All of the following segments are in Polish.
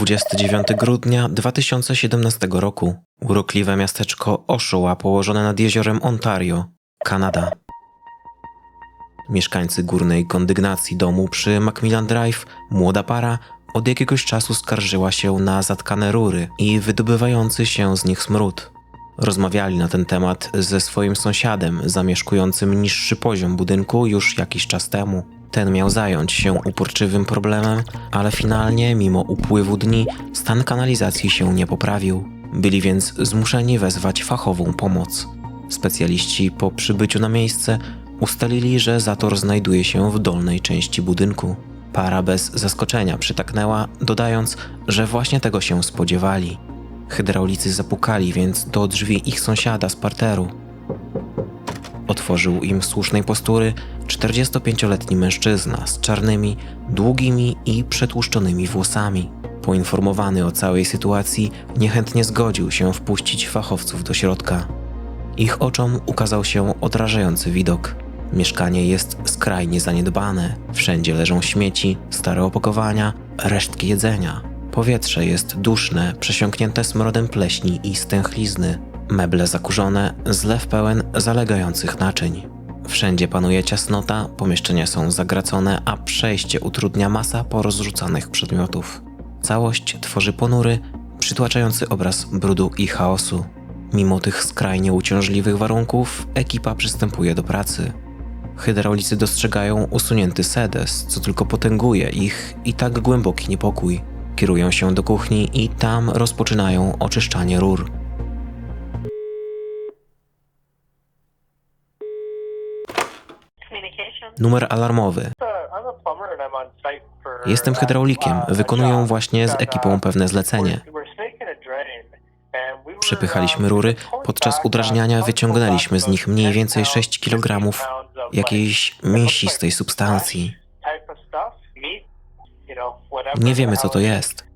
29 grudnia 2017 roku. Urokliwe miasteczko Oshawa położone nad jeziorem Ontario, Kanada. Mieszkańcy górnej kondygnacji domu przy Macmillan Drive, młoda para, od jakiegoś czasu skarżyła się na zatkane rury i wydobywający się z nich smród. Rozmawiali na ten temat ze swoim sąsiadem zamieszkującym niższy poziom budynku już jakiś czas temu. Ten miał zająć się uporczywym problemem, ale finalnie, mimo upływu dni, stan kanalizacji się nie poprawił. Byli więc zmuszeni wezwać fachową pomoc. Specjaliści po przybyciu na miejsce ustalili, że zator znajduje się w dolnej części budynku. Para bez zaskoczenia przytaknęła, dodając, że właśnie tego się spodziewali. Hydraulicy zapukali więc do drzwi ich sąsiada z parteru. Otworzył im słusznej postury 45-letni mężczyzna z czarnymi, długimi i przetłuszczonymi włosami. Poinformowany o całej sytuacji, niechętnie zgodził się wpuścić fachowców do środka. Ich oczom ukazał się odrażający widok. Mieszkanie jest skrajnie zaniedbane. Wszędzie leżą śmieci, stare opakowania, resztki jedzenia. Powietrze jest duszne, przesiąknięte smrodem pleśni i stęchlizny. Meble zakurzone, zlew pełen zalegających naczyń. Wszędzie panuje ciasnota, pomieszczenia są zagracone, a przejście utrudnia masa porozrzucanych przedmiotów. Całość tworzy ponury, przytłaczający obraz brudu i chaosu. Mimo tych skrajnie uciążliwych warunków, ekipa przystępuje do pracy. Hydraulicy dostrzegają usunięty sedes, co tylko potęguje ich i tak głęboki niepokój. Kierują się do kuchni i tam rozpoczynają oczyszczanie rur. Numer alarmowy. Jestem hydraulikiem. Wykonuję właśnie z ekipą pewne zlecenie. Przepychaliśmy rury. Podczas udrażniania wyciągnęliśmy z nich mniej więcej 6 kg jakiejś mięsistej substancji. Nie wiemy, co to jest.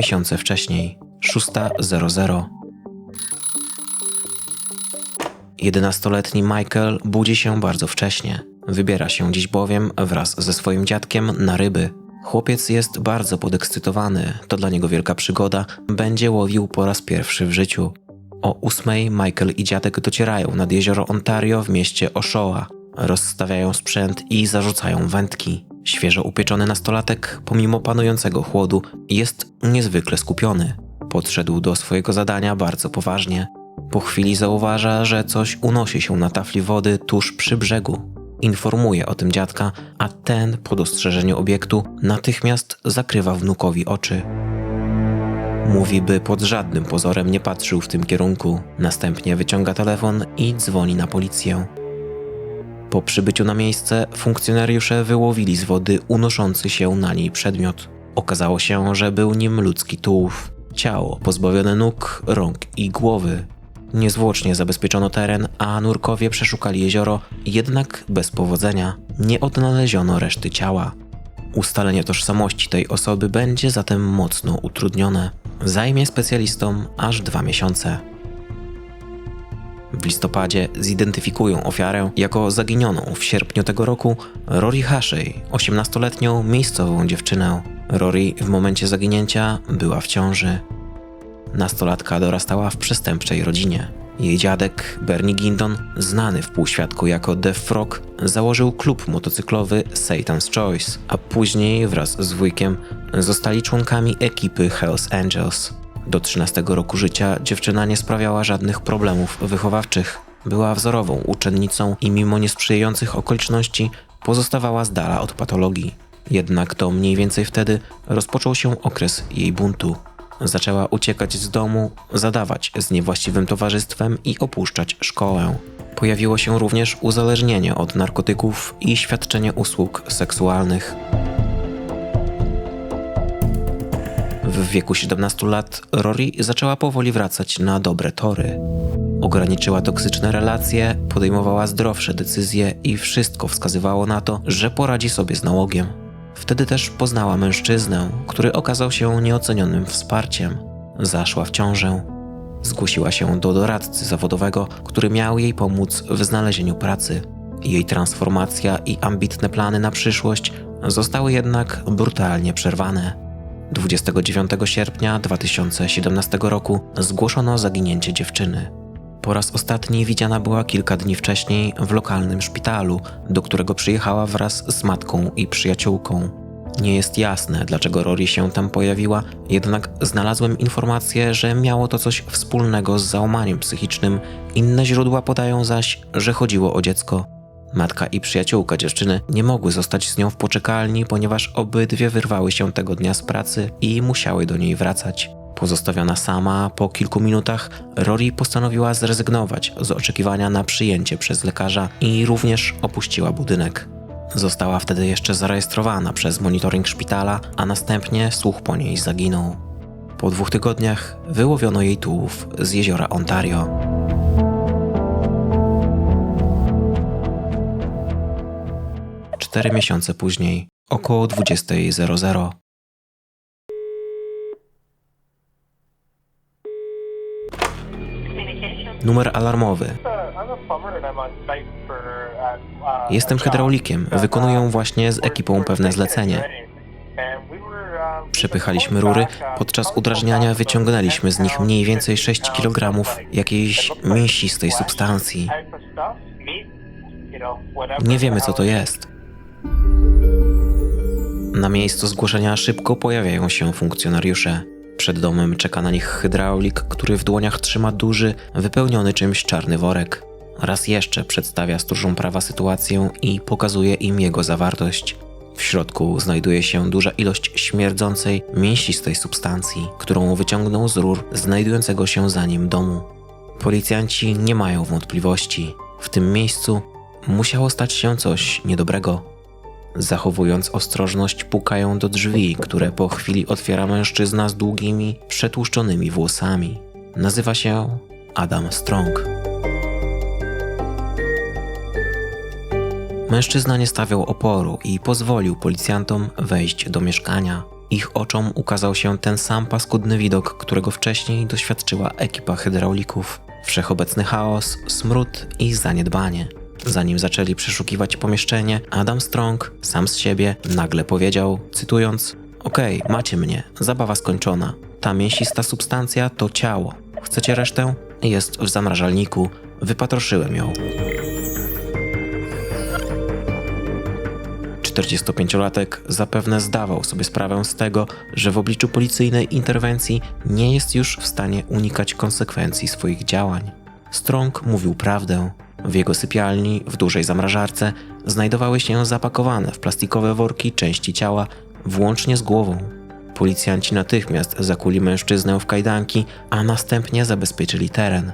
Miesiące wcześniej, 6.00. 11-letni Michael budzi się bardzo wcześnie. Wybiera się dziś bowiem wraz ze swoim dziadkiem na ryby. Chłopiec jest bardzo podekscytowany, to dla niego wielka przygoda, będzie łowił po raz pierwszy w życiu. O ósmej Michael i dziadek docierają nad jezioro Ontario w mieście Oshawa. Rozstawiają sprzęt i zarzucają wędki. Świeżo upieczony nastolatek, pomimo panującego chłodu, jest niezwykle skupiony. Podszedł do swojego zadania bardzo poważnie. Po chwili zauważa, że coś unosi się na tafli wody tuż przy brzegu. Informuje o tym dziadka, a ten, po dostrzeżeniu obiektu, natychmiast zakrywa wnukowi oczy. Mówi, by pod żadnym pozorem nie patrzył w tym kierunku. Następnie wyciąga telefon i dzwoni na policję. Po przybyciu na miejsce funkcjonariusze wyłowili z wody unoszący się na niej przedmiot. Okazało się, że był nim ludzki tułów. Ciało pozbawione nóg, rąk i głowy. Niezwłocznie zabezpieczono teren, a nurkowie przeszukali jezioro, jednak bez powodzenia. Nie odnaleziono reszty ciała. Ustalenie tożsamości tej osoby będzie zatem mocno utrudnione. Zajmie specjalistom aż dwa miesiące. W listopadzie zidentyfikują ofiarę jako zaginioną w sierpniu tego roku Rory Hashey, 18-letnią miejscową dziewczynę. Rory w momencie zaginięcia była w ciąży. Nastolatka dorastała w przestępczej rodzinie. Jej dziadek, Bernie Gindon, znany w półświadku jako The Frog, założył klub motocyklowy Satan's Choice, a później wraz z wujkiem zostali członkami ekipy Hells Angels. Do 13 roku życia dziewczyna nie sprawiała żadnych problemów wychowawczych. Była wzorową uczennicą i mimo niesprzyjających okoliczności pozostawała z dala od patologii. Jednak to mniej więcej wtedy rozpoczął się okres jej buntu. Zaczęła uciekać z domu, zadawać z niewłaściwym towarzystwem i opuszczać szkołę. Pojawiło się również uzależnienie od narkotyków i świadczenie usług seksualnych. W wieku 17 lat Rory zaczęła powoli wracać na dobre tory. Ograniczyła toksyczne relacje, podejmowała zdrowsze decyzje i wszystko wskazywało na to, że poradzi sobie z nałogiem. Wtedy też poznała mężczyznę, który okazał się nieocenionym wsparciem. Zaszła w ciążę. Zgłosiła się do doradcy zawodowego, który miał jej pomóc w znalezieniu pracy. Jej transformacja i ambitne plany na przyszłość zostały jednak brutalnie przerwane. 29 sierpnia 2017 roku zgłoszono zaginięcie dziewczyny. Po raz ostatni widziana była kilka dni wcześniej w lokalnym szpitalu, do którego przyjechała wraz z matką i przyjaciółką. Nie jest jasne, dlaczego Rory się tam pojawiła, jednak znalazłem informację, że miało to coś wspólnego z załamaniem psychicznym. Inne źródła podają zaś, że chodziło o dziecko. Matka i przyjaciółka dziewczyny nie mogły zostać z nią w poczekalni, ponieważ obydwie wyrwały się tego dnia z pracy i musiały do niej wracać. Pozostawiona sama, po kilku minutach Rory postanowiła zrezygnować z oczekiwania na przyjęcie przez lekarza i również opuściła budynek. Została wtedy jeszcze zarejestrowana przez monitoring szpitala, a następnie słuch po niej zaginął. Po dwóch tygodniach wyłowiono jej tułów z jeziora Ontario. Cztery miesiące później, około 20.00. Numer alarmowy. Jestem hydraulikiem. Wykonują właśnie z ekipą pewne zlecenie. Przepychaliśmy rury. Podczas udrażniania wyciągnęliśmy z nich mniej więcej 6 kg jakiejś mięsistej substancji. Nie wiemy, co to jest. Na miejscu zgłoszenia szybko pojawiają się funkcjonariusze. Przed domem czeka na nich hydraulik, który w dłoniach trzyma duży, wypełniony czymś czarny worek. Raz jeszcze przedstawia stróżom prawa sytuację i pokazuje im jego zawartość. W środku znajduje się duża ilość śmierdzącej, mięsistej substancji, którą wyciągnął z rur znajdującego się za nim domu. Policjanci nie mają wątpliwości. W tym miejscu musiało stać się coś niedobrego. Zachowując ostrożność, pukają do drzwi, które po chwili otwiera mężczyzna z długimi, przetłuszczonymi włosami. Nazywa się Adam Strong. Mężczyzna nie stawiał oporu i pozwolił policjantom wejść do mieszkania. Ich oczom ukazał się ten sam paskudny widok, którego wcześniej doświadczyła ekipa hydraulików. Wszechobecny chaos, smród i zaniedbanie. Zanim zaczęli przeszukiwać pomieszczenie, Adam Strong sam z siebie nagle powiedział, cytując: Okej, okay, macie mnie, zabawa skończona. Ta mięsista substancja to ciało. Chcecie resztę? Jest w zamrażalniku. Wypatroszyłem ją. 45-latek zapewne zdawał sobie sprawę z tego, że w obliczu policyjnej interwencji nie jest już w stanie unikać konsekwencji swoich działań. Strong mówił prawdę. W jego sypialni, w dużej zamrażarce, znajdowały się zapakowane w plastikowe worki części ciała, włącznie z głową. Policjanci natychmiast zakuli mężczyznę w kajdanki, a następnie zabezpieczyli teren.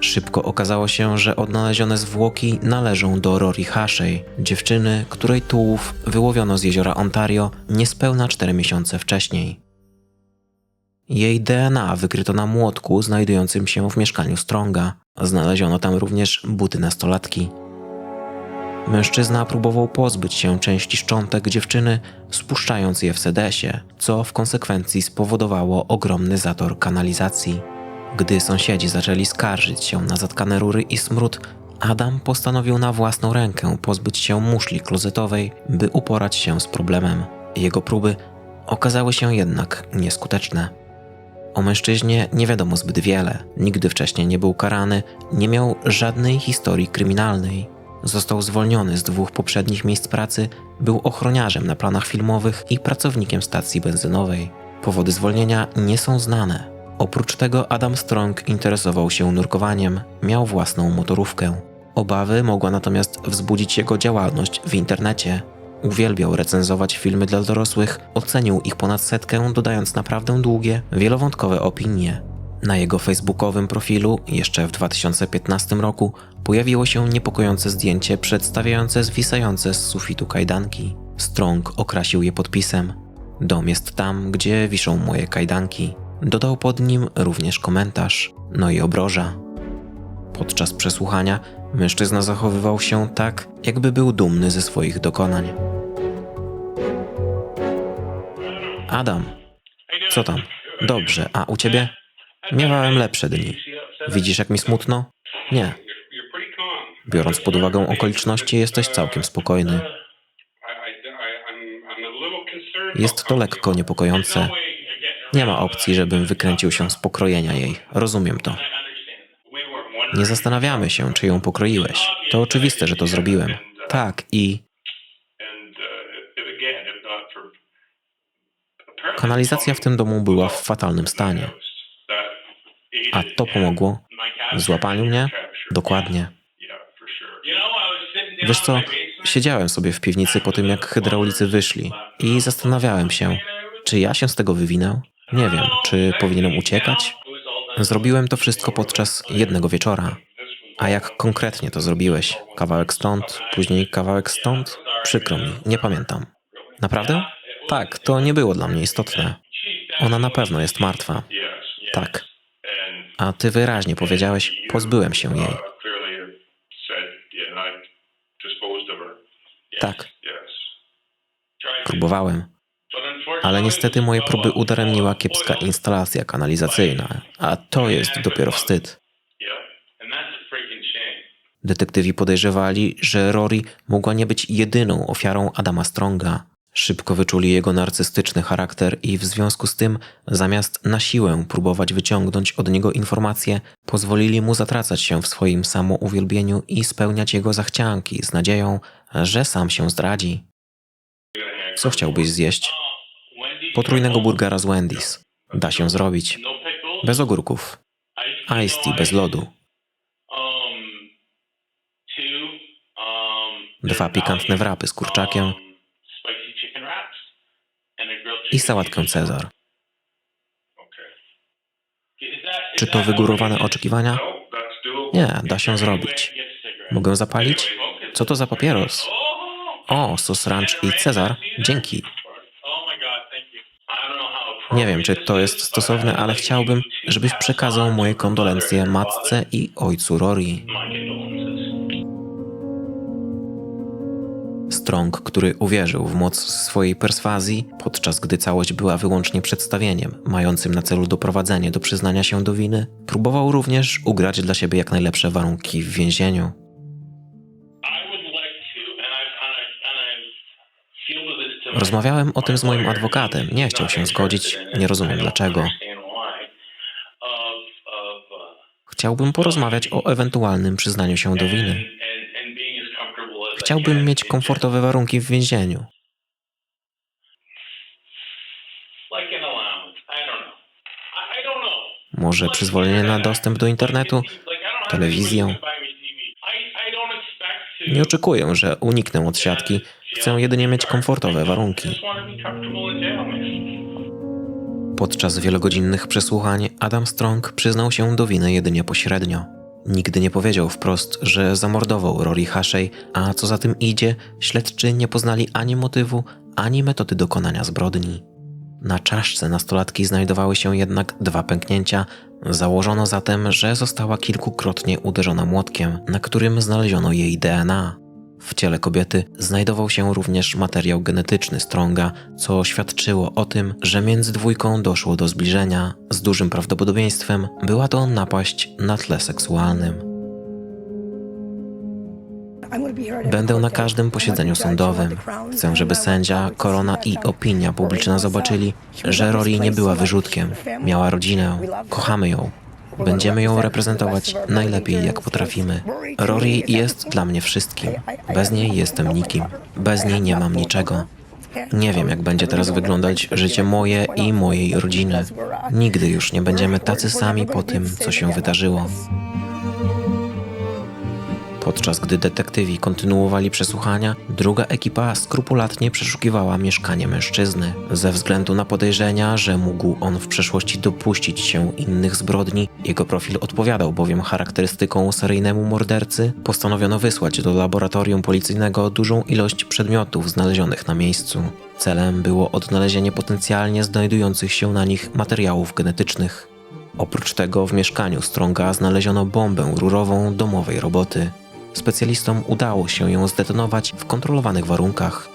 Szybko okazało się, że odnalezione zwłoki należą do Rory Hashey, dziewczyny, której tułów wyłowiono z jeziora Ontario niespełna 4 miesiące wcześniej. Jej DNA wykryto na młotku znajdującym się w mieszkaniu Stronga. Znaleziono tam również buty nastolatki. Mężczyzna próbował pozbyć się części szczątek dziewczyny, spuszczając je w sedesie, co w konsekwencji spowodowało ogromny zator kanalizacji. Gdy sąsiedzi zaczęli skarżyć się na zatkane rury i smród, Adam postanowił na własną rękę pozbyć się muszli klozetowej, by uporać się z problemem. Jego próby okazały się jednak nieskuteczne. O mężczyźnie nie wiadomo zbyt wiele. Nigdy wcześniej nie był karany, nie miał żadnej historii kryminalnej. Został zwolniony z dwóch poprzednich miejsc pracy, był ochroniarzem na planach filmowych i pracownikiem stacji benzynowej. Powody zwolnienia nie są znane. Oprócz tego Adam Strong interesował się nurkowaniem, miał własną motorówkę. Obawy mogła natomiast wzbudzić jego działalność w internecie. Uwielbiał recenzować filmy dla dorosłych, ocenił ich ponad setkę, dodając naprawdę długie, wielowątkowe opinie. Na jego facebookowym profilu jeszcze w 2015 roku pojawiło się niepokojące zdjęcie przedstawiające zwisające z sufitu kajdanki. Strong okrasił je podpisem: Dom jest tam, gdzie wiszą moje kajdanki. Dodał pod nim również komentarz: No i obroża. Podczas przesłuchania mężczyzna zachowywał się tak, jakby był dumny ze swoich dokonań. Adam, co tam? Dobrze, a u ciebie? Miewałem lepsze dni. Widzisz, jak mi smutno? Nie. Biorąc pod uwagę okoliczności, jesteś całkiem spokojny. Jest to lekko niepokojące. Nie ma opcji, żebym wykręcił się z pokrojenia jej. Rozumiem to. Nie zastanawiamy się, czy ją pokroiłeś. To oczywiste, że to zrobiłem. Tak, i Kanalizacja w tym domu była w fatalnym stanie. a to pomogło w złapaniu mnie? Dokładnie. Wiesz co, siedziałem sobie w piwnicy po tym, jak hydraulicy wyszli i zastanawiałem się, czy ja się z tego wywinę? Nie wiem, czy powinienem uciekać? Zrobiłem to wszystko podczas jednego wieczora. A jak konkretnie to zrobiłeś? Kawałek stąd, później kawałek stąd? Przykro mi, nie pamiętam. Naprawdę? Tak, to nie było dla mnie istotne. Ona na pewno jest martwa. Tak. A ty wyraźnie powiedziałeś, pozbyłem się jej. Tak. Próbowałem. Ale niestety moje próby udaremniła kiepska instalacja kanalizacyjna, a to jest dopiero wstyd. Detektywi podejrzewali, że Rory mogła nie być jedyną ofiarą Adama Stronga. Szybko wyczuli jego narcystyczny charakter i w związku z tym, zamiast na siłę próbować wyciągnąć od niego informacje, pozwolili mu zatracać się w swoim samouwielbieniu i spełniać jego zachcianki z nadzieją, że sam się zdradzi. Co chciałbyś zjeść? Potrójnego burgera z Wendy's. Da się zrobić. Bez ogórków. Iced tea bez lodu. Dwa pikantne wrapy z kurczakiem i sałatkę Cezar. Czy to wygórowane oczekiwania? Nie, da się zrobić. Mogę zapalić? Co to za papieros? O, sos ranch i Cezar? Dzięki. Nie wiem, czy to jest stosowne, ale chciałbym, żebyś przekazał moje kondolencje matce i ojcu Rory. Strong, który uwierzył w moc swojej perswazji, podczas gdy całość była wyłącznie przedstawieniem, mającym na celu doprowadzenie do przyznania się do winy, próbował również ugrać dla siebie jak najlepsze warunki w więzieniu. Rozmawiałem o tym z moim adwokatem. Nie chciał się zgodzić. Nie rozumiem dlaczego. Chciałbym porozmawiać o ewentualnym przyznaniu się do winy. Chciałbym mieć komfortowe warunki w więzieniu. Może przyzwolenie na dostęp do internetu, telewizję. Nie oczekuję, że uniknę od siatki. Chcę jedynie mieć komfortowe warunki. Podczas wielogodzinnych przesłuchań Adam Strong przyznał się do winy jedynie pośrednio. Nigdy nie powiedział wprost, że zamordował Rory Hashey, a co za tym idzie, śledczy nie poznali ani motywu, ani metody dokonania zbrodni. Na czaszce nastolatki znajdowały się jednak dwa pęknięcia. Założono zatem, że została kilkukrotnie uderzona młotkiem, na którym znaleziono jej DNA. W ciele kobiety znajdował się również materiał genetyczny Stronga, co świadczyło o tym, że między dwójką doszło do zbliżenia. Z dużym prawdopodobieństwem była to napaść na tle seksualnym. Będę na każdym posiedzeniu sądowym. Chcę, żeby sędzia, korona i opinia publiczna zobaczyli, że Rory nie była wyrzutkiem. Miała rodzinę. Kochamy ją. Będziemy ją reprezentować najlepiej, jak potrafimy. Rory jest dla mnie wszystkim. Bez niej jestem nikim. Bez niej nie mam niczego. Nie wiem, jak będzie teraz wyglądać życie moje i mojej rodziny. Nigdy już nie będziemy tacy sami po tym, co się wydarzyło. Podczas gdy detektywi kontynuowali przesłuchania, druga ekipa skrupulatnie przeszukiwała mieszkanie mężczyzny. Ze względu na podejrzenia, że mógł on w przeszłości dopuścić się innych zbrodni, jego profil odpowiadał bowiem charakterystyką seryjnemu mordercy, postanowiono wysłać do laboratorium policyjnego dużą ilość przedmiotów znalezionych na miejscu. Celem było odnalezienie potencjalnie znajdujących się na nich materiałów genetycznych. Oprócz tego w mieszkaniu Stronga znaleziono bombę rurową domowej roboty. Specjalistom udało się ją zdetonować w kontrolowanych warunkach.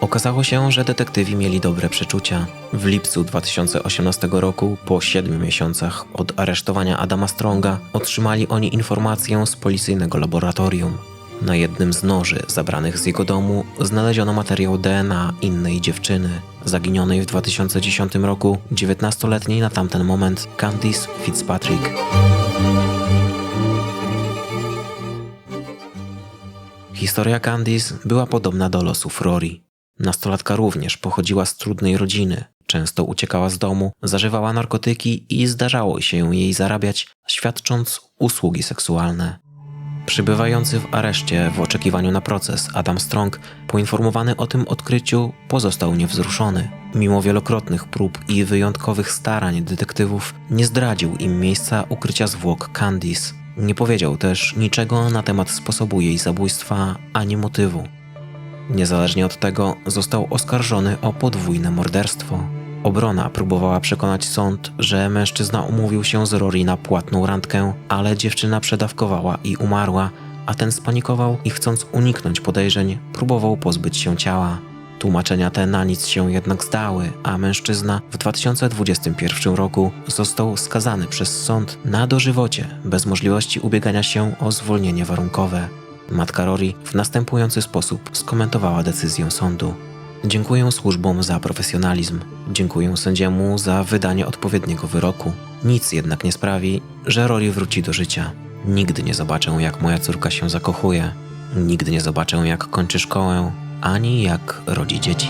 Okazało się, że detektywi mieli dobre przeczucia. W lipcu 2018 roku, po siedmiu miesiącach od aresztowania Adama Stronga, otrzymali oni informację z policyjnego laboratorium. Na jednym z noży zabranych z jego domu znaleziono materiał DNA innej dziewczyny, zaginionej w 2010 roku, 19-letniej na tamten moment Candice Fitzpatrick. Historia Candice była podobna do losów Rory. Nastolatka również pochodziła z trudnej rodziny. Często uciekała z domu, zażywała narkotyki i zdarzało się jej zarabiać, świadcząc usługi seksualne. Przybywający w areszcie w oczekiwaniu na proces, Adam Strong, poinformowany o tym odkryciu, pozostał niewzruszony. Mimo wielokrotnych prób i wyjątkowych starań detektywów, nie zdradził im miejsca ukrycia zwłok Candice. Nie powiedział też niczego na temat sposobu jej zabójstwa ani motywu. Niezależnie od tego został oskarżony o podwójne morderstwo. Obrona próbowała przekonać sąd, że mężczyzna umówił się z Rory na płatną randkę, ale dziewczyna przedawkowała i umarła, a ten spanikował i chcąc uniknąć podejrzeń, próbował pozbyć się ciała. Tłumaczenia te na nic się jednak zdały, a mężczyzna w 2021 roku został skazany przez sąd na dożywocie, bez możliwości ubiegania się o zwolnienie warunkowe. Matka Rory w następujący sposób skomentowała decyzję sądu. Dziękuję służbom za profesjonalizm. Dziękuję sędziemu za wydanie odpowiedniego wyroku. Nic jednak nie sprawi, że Rory wróci do życia. Nigdy nie zobaczę, jak moja córka się zakochuje. Nigdy nie zobaczę, jak kończy szkołę, ani jak rodzi dzieci.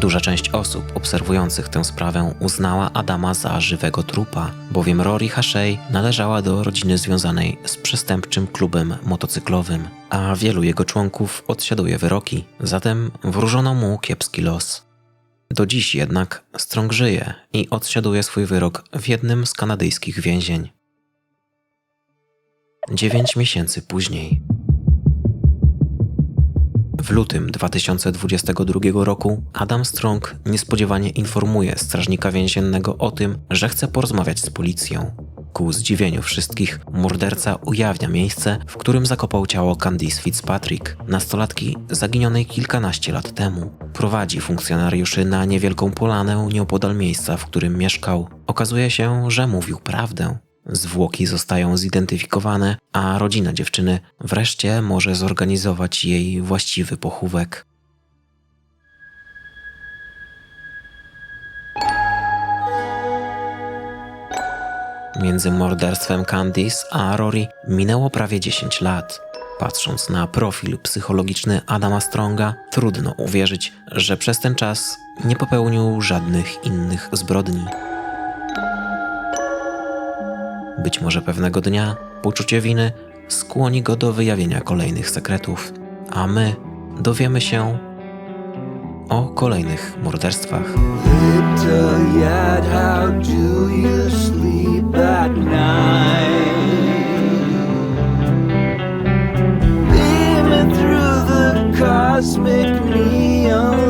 Duża część osób obserwujących tę sprawę uznała Adama za żywego trupa, bowiem Rory Hashey należała do rodziny związanej z przestępczym klubem motocyklowym, a wielu jego członków odsiaduje wyroki, zatem wróżono mu kiepski los. Do dziś jednak Strong żyje i odsiaduje swój wyrok w jednym z kanadyjskich więzień. Dziewięć miesięcy później. W lutym 2022 roku Adam Strong niespodziewanie informuje strażnika więziennego o tym, że chce porozmawiać z policją. Ku zdziwieniu wszystkich, morderca ujawnia miejsce, w którym zakopał ciało Candice Fitzpatrick, nastolatki zaginionej kilkanaście lat temu. Prowadzi funkcjonariuszy na niewielką polanę nieopodal miejsca, w którym mieszkał. Okazuje się, że mówił prawdę. Zwłoki zostają zidentyfikowane, a rodzina dziewczyny wreszcie może zorganizować jej właściwy pochówek. Między morderstwem Candice a Rory minęło prawie 10 lat. Patrząc na profil psychologiczny Adama Stronga, trudno uwierzyć, że przez ten czas nie popełnił żadnych innych zbrodni. Być może pewnego dnia poczucie winy skłoni go do wyjawienia kolejnych sekretów, a my dowiemy się o kolejnych morderstwach. Cosmic neon